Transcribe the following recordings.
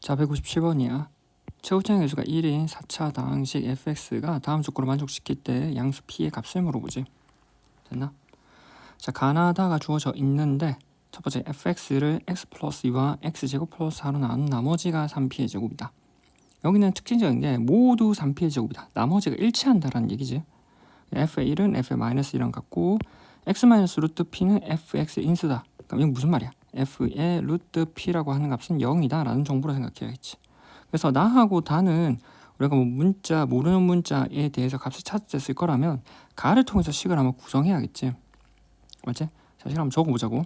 자, 157번이야. 최고차의 개수가 1인 4차 다항식 fx가 다음 조건을 만족시킬 때 양수 p의 값을 물어보지. 됐나? 자, 가나다가 주어져 있는데 첫 번째 fx를 x 플러스 2와 x제곱 플러스 4로 나눈 나머지가 3p의 제곱이다. 여기는 특징적인 게 모두 3p의 제곱이다. 나머지가 일치한다라는 얘기지. f의 1은 f의 마이너스 1랑 같고 x 마이너스 루트 p는 fx의 인수다. 그럼 이건 무슨 말이야? F의 루트 p라고 하는 값은 0이다 라는 정보로 생각해야겠지. 그래서 나하고 다는 우리가 뭐 문자 모르는 문자에 대해서 값을 찾았을 거라면 가를 통해서 식을 한번 구성해야겠지. 맞지? 자, 식 한번 적어보자고.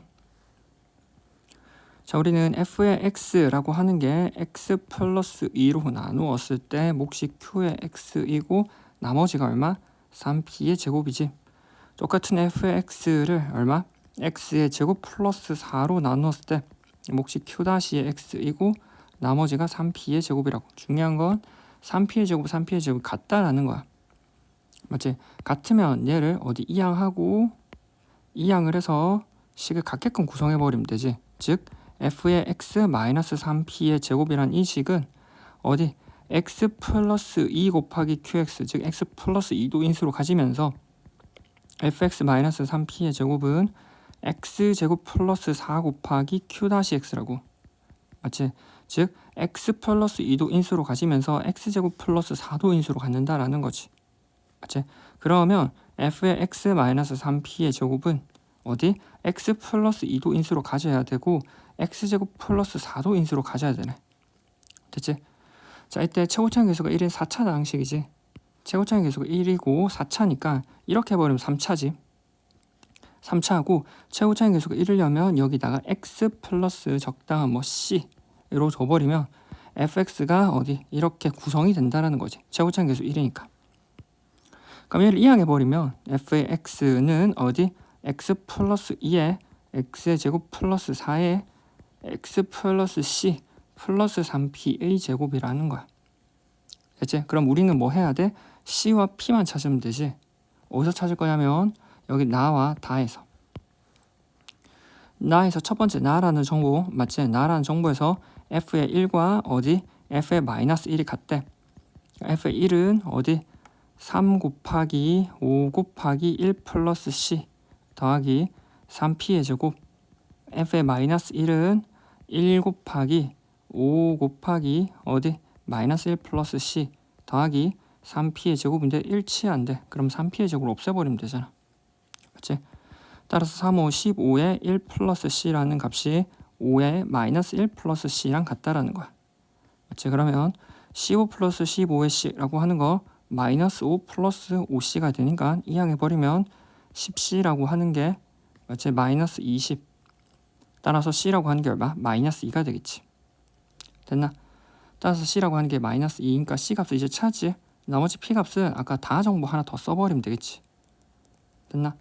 자, 우리는 f의 x라고 하는 게 x 플러스 2로 나누었을 때 몫이 q의 x이고 나머지가 얼마? 3p의 제곱이지. 똑같은 f의 x를 얼마? X의 제곱 플러스 4로 나누었을 때 몫이 q 다시의 x이고 나머지가 3p의 제곱이라고. 중요한 건 3p의 제곱, 3p의 제곱 같다라는 거야. 맞지? 같으면 얘를 어디 이항하고 이항을 해서 식을 같게끔 구성해 버리면 되지. 즉 f의 x 마이너스 3p의 제곱이란 이 식은 어디 x 플러스 2 곱하기 qx 즉 x 플러스 2도 인수로 가지면서 fx 마이너스 3p의 제곱은 x 제곱 플러스 4 곱하기 q 다시 x라고 맞지? 즉 x 플러스 2도 인수로 가지면서 x 제곱 플러스 4도 인수로 갖는다라는 거지. 맞지? 그러면 f의 x 마이너스 3p의 제곱은 어디 x 플러스 2도 인수로 가져야 되고 x 제곱 플러스 4도 인수로 가져야 되네. 됐지? 자 이때 최고차의 개수가 1인 4차 방식이지. 최고차의 개수가 1이고 4차니까 이렇게 해버리면 3차지. 3차하고 최고차의 개수가 1이려면 여기다가 x 플러스 적당한 뭐 c로 줘버리면 fx가 어디 이렇게 구성이 된다라는 거지. 최고차의 개수 1이니까. 그럼 얘를 이항해 버리면 f의 x는 어디 x 플러스 2에 x의 제곱 플러스 4에 x 플러스 c 플러스 3p의 제곱이라는 거야. 됐지? 그럼 우리는 뭐 해야 돼? c와 p만 찾으면 되지. 어디서 찾을 거냐면 여기 나와 다에서. 나에서 첫 번째 나라는 정보 맞지? 나라는 정보에서 f의 1과 어디 f의 마이너스 1이 같대. f의 1은 어디? 3 곱하기 5 곱하기 1 플러스 c 더하기 3p의 제곱. F의 마이너스 1은 1 곱하기 5 곱하기 어디? 마이너스 1 플러스 c 더하기 3p의 제곱인데 일치한데 그럼 3p의 제곱을 없애버리면 되잖아 맞지? 따라서 3, 5, 15에 1 플러스 c라는 값이 5에 마이너스 1 플러스 c랑 같다라는 거야 맞지? 그러면 15 플러스 15의 c라고 하는 거 마이너스 5 플러스 5c가 되니까 이항해버리면 10c라고 하는 게 맞지? 마이너스 20 따라서 c라고 하는 게 얼마? 마이너스 2가 되겠지 됐나? 따라서 c라고 하는 게 마이너스 2니까 c 값을 이제 찾지 나머지 p 값은 아까 다 정보 하나 더 써버리면 되겠지 됐나?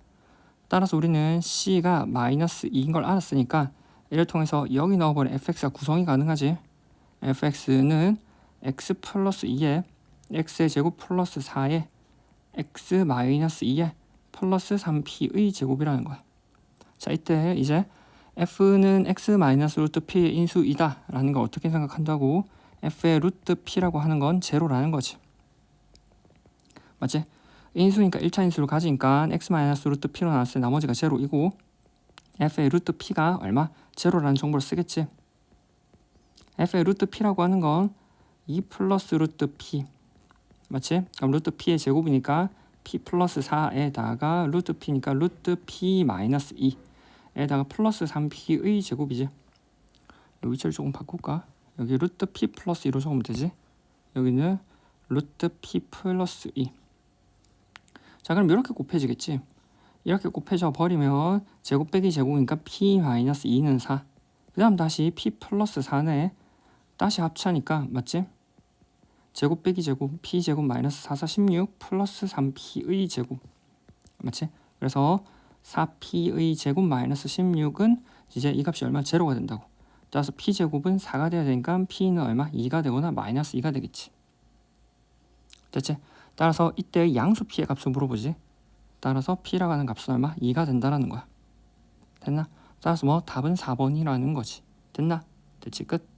따라서 우리는 c가 마이너스 2인 걸 알았으니까 이를 통해서 여기 넣어버린 fx가 구성이 가능하지. Fx는 x 플러스 2에 x의 제곱 플러스 4에 x 마이너스 2에 플러스 3p의 제곱이라는 거야. 자 이때 이제 f는 x 마이너스 루트 p의 인수이다 라는 걸 어떻게 생각한다고? F의 루트 p라고 하는 건 제로라는 거지. 맞지? 인수니까 1차 인수를 가지니까 x 마이너스 루트 p로 나왔을 때 나머지가 제로이고 f의 루트 p가 얼마? 제로라는 정보를 쓰겠지 f의 루트 p라고 하는 건 2 플러스 루트 p 맞지? 그럼 루트 p의 제곱이니까 p 플러스 4에다가 루트 p니까 루트 p 마이너스 2에다가 플러스 3p의 제곱이지 위치를 조금 바꿀까? 여기 루트 p 플러스 2로 적으면 되지 여기는 루트 p 플러스 2 자 그럼 이렇게 곱해지겠지? 이렇게 곱해져 버리면 제곱 빼기 제곱이니까 p 마이너스 2는 4 그 다음 다시 p 플러스 4네. 다시 합차니까 맞지? 제곱 빼기 제곱 p 제곱 마이너스 4 4 16 플러스 3p의 제곱. 맞지? 그래서 4p의 제곱 마이너스 16은 이제 이 값이 얼마? 제로가 된다고. 따라서 p 제곱은 4가 돼야 되니까 p는 얼마? 2가 되거나 마이너스 2가 되겠지. 됐지? 따라서 이때 양수 p의 값을 물어보지. 따라서 p라고 하는 값은 얼마? 2가 된다라는 거야. 됐나? 따라서 뭐 답은 4번이라는 거지. 됐나? 됐지 끝